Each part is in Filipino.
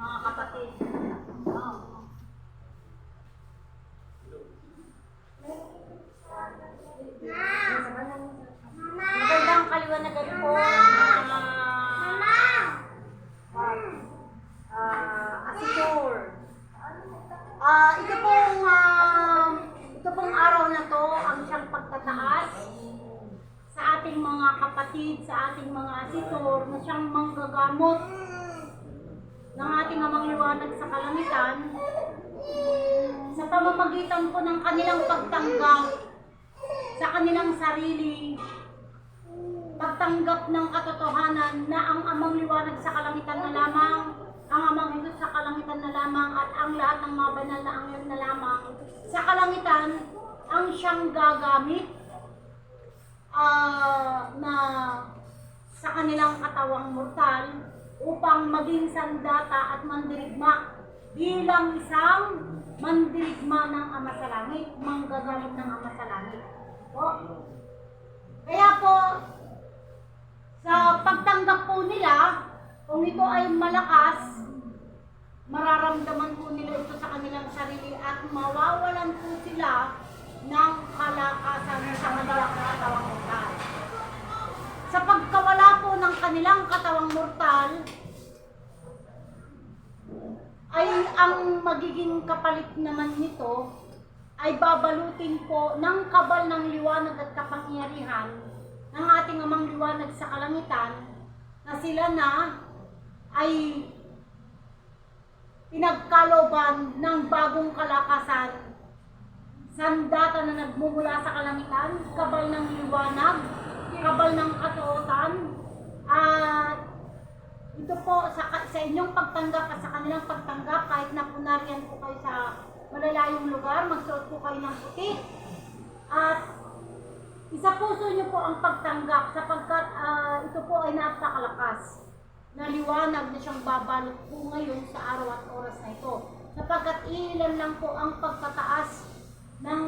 mga kapatid. Oh. Magandang kaliwanagan po. Mama! Ah, Asitor. Ah, ito pong ah, ito pong araw na to ang siyang pagtataas sa ating mga kapatid, sa ating mga asitor na siyang manggagamot ng ating amang liwanag sa kalangitan sa pamamagitan po ng kanilang pagtanggap sa kanilang sarili pagtanggap ng katotohanan na ang amang liwanag sa kalangitan na lamang, ang amang Jesus sa kalangitan na lamang, at ang lahat ng mga banal na anghel na lamang sa kalangitan ang siyang gagamit ah, na sa kanilang katawang mortal upang maging sandata at mandirigma bilang isang mandirigma ng Ama sa Langit, manggagamit ng Ama sa Langit. Po. Kaya po, sa pagtanggap po nila, kung ito ay malakas, mararamdaman po nila ito sa kanilang sarili at mawawalan po sila ng kalakasan sa kanilang katawang mortal. Sa pagkawala po ng kanilang katawang mortal, ay ang magiging kapalit naman nito ay babalutin po ng kabal ng liwanag at kapangyarihan ng ating amang liwanag sa kalangitan na sila na ay pinagkaloban ng bagong kalakasan. Sandata na nagmumula sa kalangitan, kabal ng liwanag, kabal ng katuotan, at ito po sa, sa inyong pagtanggap at sa kanilang pagtanggap, kahit na po nariyan po kayo sa malalayong lugar, magsuot po kayo ng puti. At isa puso niyo po ang pagtanggap sapagkat ah, ito po ay napakalakas na liwanag na siyang babalot po ngayon sa araw at oras na ito. Sapagkat ilan lang po ang pagtataas ng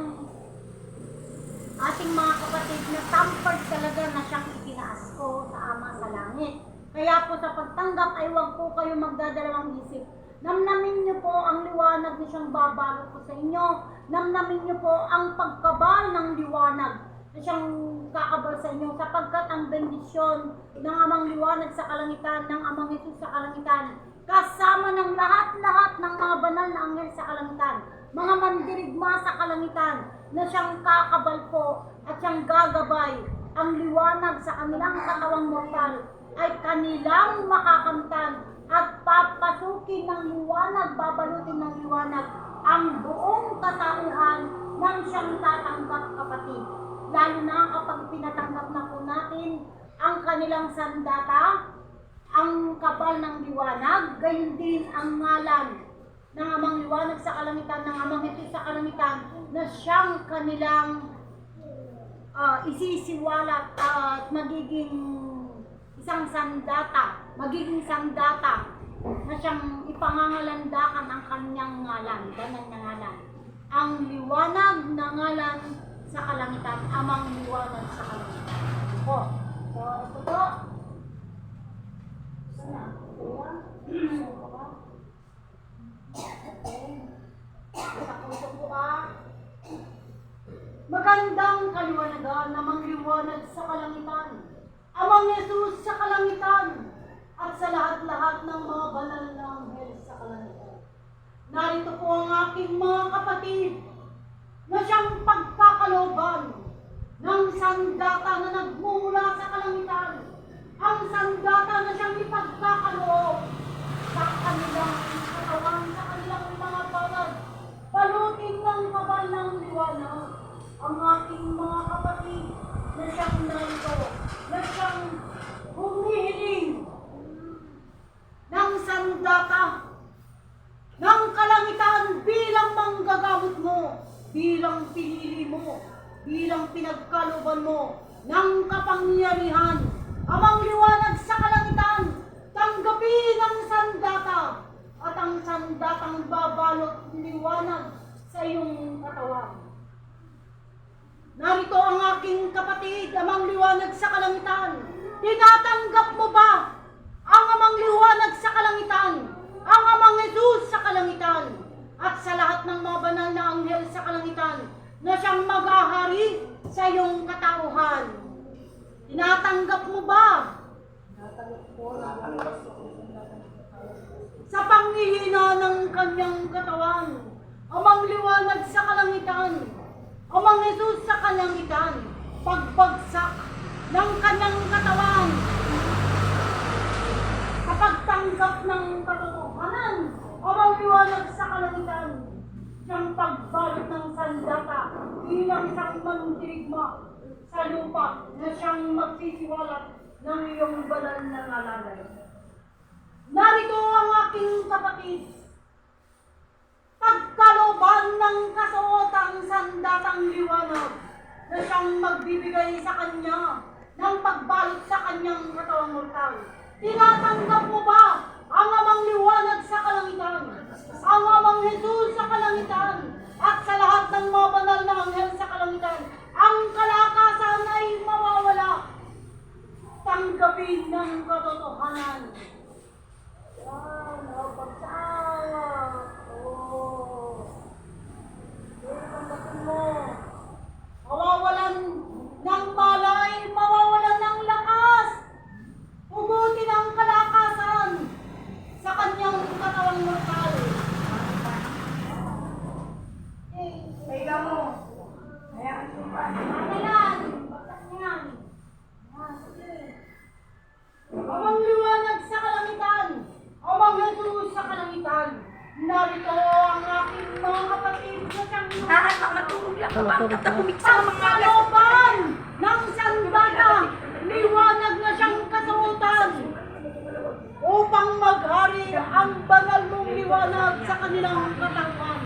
ating mga kapatid na tampered talaga na siyang itinaas ko sa Ama sa Langit. Kaya po sa pagtanggap ay huwag po kayo magdadalawang isip. Namnamin niyo po ang liwanag na siyang babalot ko sa inyo. Namnamin niyo po ang pagkabal ng liwanag na siyang kakabal sa inyo sapagkat ang bendisyon ng amang liwanag sa kalangitan, ng amang Jesus sa kalangitan, kasama ng lahat-lahat ng mga banal na anghel sa kalangitan, mga mandirigma sa kalangitan, na siyang kakabal po at siyang gagabay ang liwanag sa kanilang katawang mortal ay kanilang makakamtan at papasukin ng liwanag, babalutin ng liwanag ang buong katauhan ng siyang tatanggap kapatid. Lalo na kapag pinatanggap na po natin ang kanilang sandata, ang kapal ng liwanag, gayon din ang ngalan ng amang liwanag sa kalangitan, ng amang ito sa kalangitan, na siyang kanilang ah, isisiwalat at magiging isang sandata, magiging sandata na siyang ipangangalandakan ang kanyang ngalan, banal na ngalan. Ang liwanag na ngalan sa kalangitan, amang liwanag sa kalangitan. Po. So, ito po. Sana. Ka. Magandang kaliwanagan na mangliwanag sa kalangitan. Amang Jesus sa kalangitan at sa lahat-lahat ng mga banal na anghel sa kalangitan. Narito po ang aking mga kapatid na siyang pagkakaloban ng sandata na nagmumula sa kalangitan. Ang sandata na siyang ipagkakaloob sa kanilang katawan, sa kanilang mga banal. Balutin ng kabal ng liwanag ang aking mga kapatid na siyang narito, na siyang humihiling ng sandata ng kalangitan bilang manggagamot mo, bilang pinili mo, bilang pinagkaluban mo ng kapangyarihan. Amang liwanag sa kalangitan, tanggapin ang sandata at ang sandatang babalot liwanag sa iyong katawan. Narito ang aking kapatid, amang liwanag sa kalangitan. Tinatanggap mo ba ang liwanag sa kalangitan, ang Amang Jesus sa kalangitan, at sa lahat ng mga banal na anghel sa kalangitan na siyang mag-ahari sa iyong katauhan. Tinatanggap mo ba? Sa panghihina ng kanyang katawan, amang liwanag sa kalangitan, amang Jesus sa kalangitan, pagbagsak ng kanyang katawan, pagtanggap ng katotohanan, amang liwanag sa kalangitan, siyang pagbalot ng sandata bilang isang mandirigma sa lupa na siyang magsisiwalat ng iyong banal na ngalalay. Narito ang aking kapatid. Pagkaloban ng kasuotang sandatang liwanag na siyang magbibigay sa kanya ng pagbalot sa kanyang katawang mortal. Tinatanggap mo ba ang amang liwanag sa kalangitan? Ang amang Jesus sa kalangitan? At sa lahat ng mga banal na anghel sa kalangitan, ang kalakasan ay mawawala. Tanggapin ng katotohanan. Wow, nakapagsawa. Oh. Pero tanggapin mo. Mawawalan ng malay, mawawalan ng lakas. Umuti ng kalakasan sa kanyang katawang mortal. Eh, Kaya mo. Hayaan mo pa. ano yan? Bakit yan? Ah, sige. Amang liwanag sa kalangitan, amang Jesus sa kalangitan. Narito ang aking mga kapatid na siyang Tahan mga matulog lang ka ba? Tatahumik sa mga Pagkaloban ng sandata, liwanag na siyang kasuotan upang maghari ang banal mong liwanag sa kanilang katawan.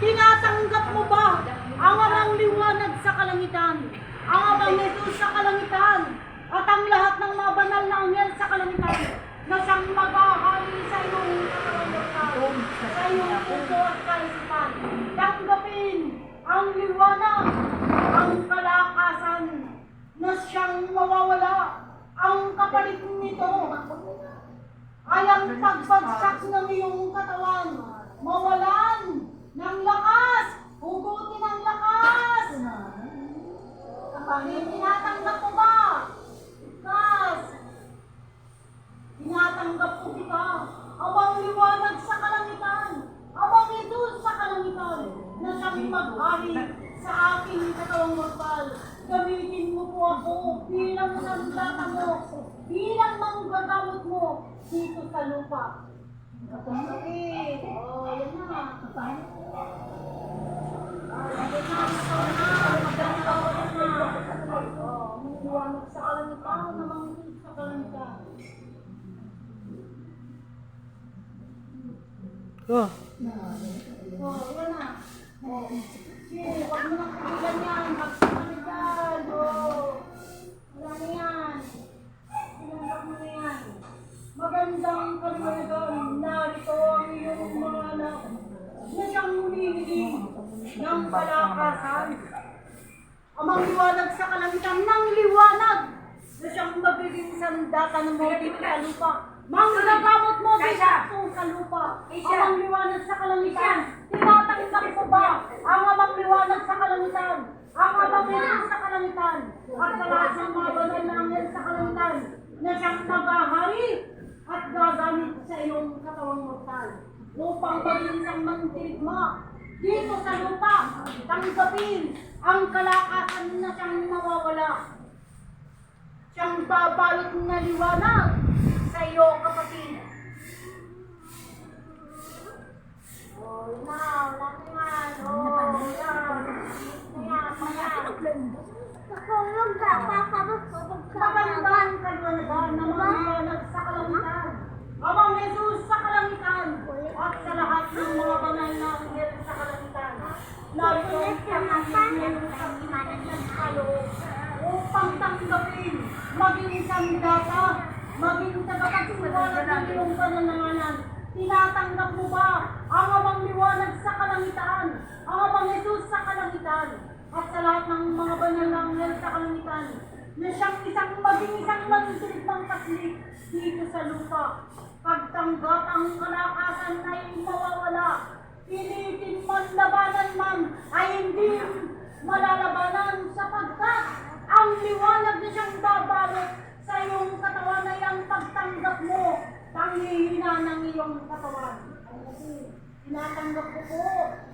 Tinatanggap mo ba ang amang liwanag sa kalangitan, ang amang Jesus sa kalangitan, at ang lahat ng mga banal na anghel sa kalangitan na siyang maghahari sa iyong mortal, sa iyong puso at kaisipan. Tanggapin ang liwanag, ang kalakasan na siyang mawawala. Ang kapalit nito ay ang pagbagsak ng iyong katawan, mawalan ng lakas, hugutin ang lakas. Kapatid, tinatanggap mo ba? Tinatanggap ko kita. Abang liwanag sa kalangitan, abang Jesus sa kalangitan, na siyang maghari sa aking katawang mortal. Gamitin mo po ako bilang sandata mo, bilang manggagamot mo dito sa lupa. Kapatid, oh, yan na. Ah, yan na, ikaw na, magdalaw na. Oh, liwanag sa kalangitan, namang sa kalangitan. Oh, Oh, yan na. Oh, sige, huwag mo nang pigilan yan. Magsabi dyan. Oh, wala na yan. Sinundak mo na yan. Magandang kaliwanagan. Narito ang iyong mga anak na siyang ng palakasan. Amang liwanag sa kalangitan ng liwanag na siyang magiging sandata ng mga dito sa lupa. Manggagamot mo Kaisa! sa lupa. Isa! Amang liwanag sa kalangitan. Tinatanggap mo ba ang amang liwanag sa kalangitan? Ang amang liwanag sa kalangitan. At sa lahat ng mga banal na anghel sa kalangitan na siyang maghahari at gagamit sa iyong katawang mortal upang maging isang mantirigma dito sa lupa. Tanggapin ang kalakasan na siyang nawawala. Siyang babalot na liwanag sa iyo, kapatid. Oh, na, wala na yan. Oh, yan. Yan, yan. Nakulog ka, kaliwanagan ng mga liwanag sa kalangitan. Amang Jesus sa kalangitan at sa lahat ng mga banal na anghel sa kalangitan. Pamilya ng kaloob upang tanggapin, maging isang data, maging tagapagsiwala ng pananangalan. Tinatanggap mo ba ang amang liwanag sa kalangitan, ang amang Jesus sa kalangitan, at sa lahat ng mga banal na sa kalangitan, na siyang isang maging isang mansilig ng dito sa lupa. Pagtanggap ang kalakasan ay mawawala. Pilitin man, labanan man, ay malalabanan sapagkat ang liwanag na siyang babalot sa iyong katawan ay ang pagtanggap mo, panghihina ng iyong katawan. Ay, kasi tinatanggap ko po